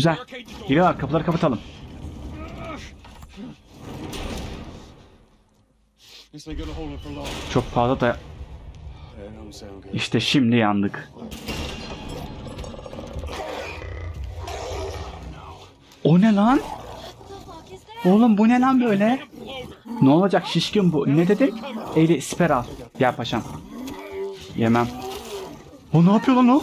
Güzel. Geliyorlar kapıları kapatalım. Çok fazla da işte şimdi yandık. O ne lan? Oğlum bu ne lan böyle? Ne olacak şişkin bu? Ne dedin? Eli siper al. Gel paşam. Yemem. O ne yapıyor lan o?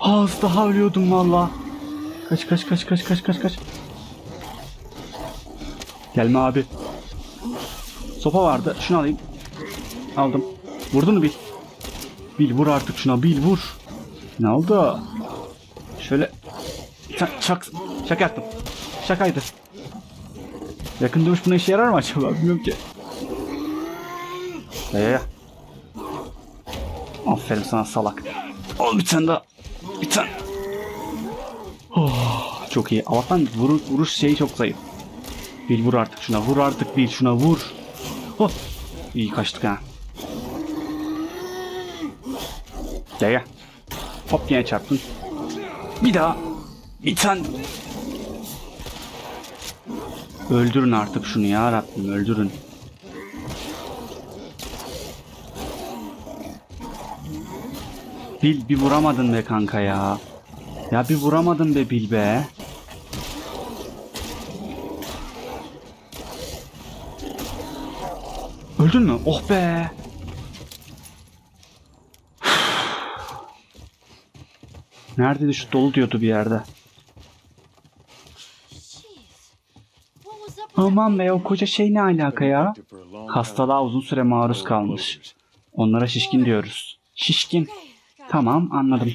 Az daha ölüyordum valla. Kaç kaç kaç kaç kaç kaç kaç. Gelme abi. Sopa vardı. Şunu alayım. Aldım. Vurdun mu Bil? Bil vur artık şuna. Bil vur. Ne oldu? Şöyle. Sen şak, şaka yaptım. Şakaydı. Yakın dövüş buna işe yarar mı acaba? Bilmiyorum ki. Ya ya ya. Aferin sana salak. Al bir tane daha. Bir tane. Oh, çok iyi. Allah'tan vuruş, vuruş şeyi çok zayıf. Bil vur artık şuna. Vur artık Bil şuna vur. Oh. İyi kaçtık ha. Gel gel. Hop yine çarptın. Bir daha. Bir tane. Öldürün artık şunu ya Rabbim öldürün. Bil bir vuramadın be kanka ya. Ya bir vuramadın be Bil be. Öldün mü? Oh be. Neredeydi şu dolu diyordu bir yerde. Aman be o koca şey ne alaka ya? Hastalığa uzun süre maruz kalmış. Onlara şişkin diyoruz. Şişkin. Tamam anladım.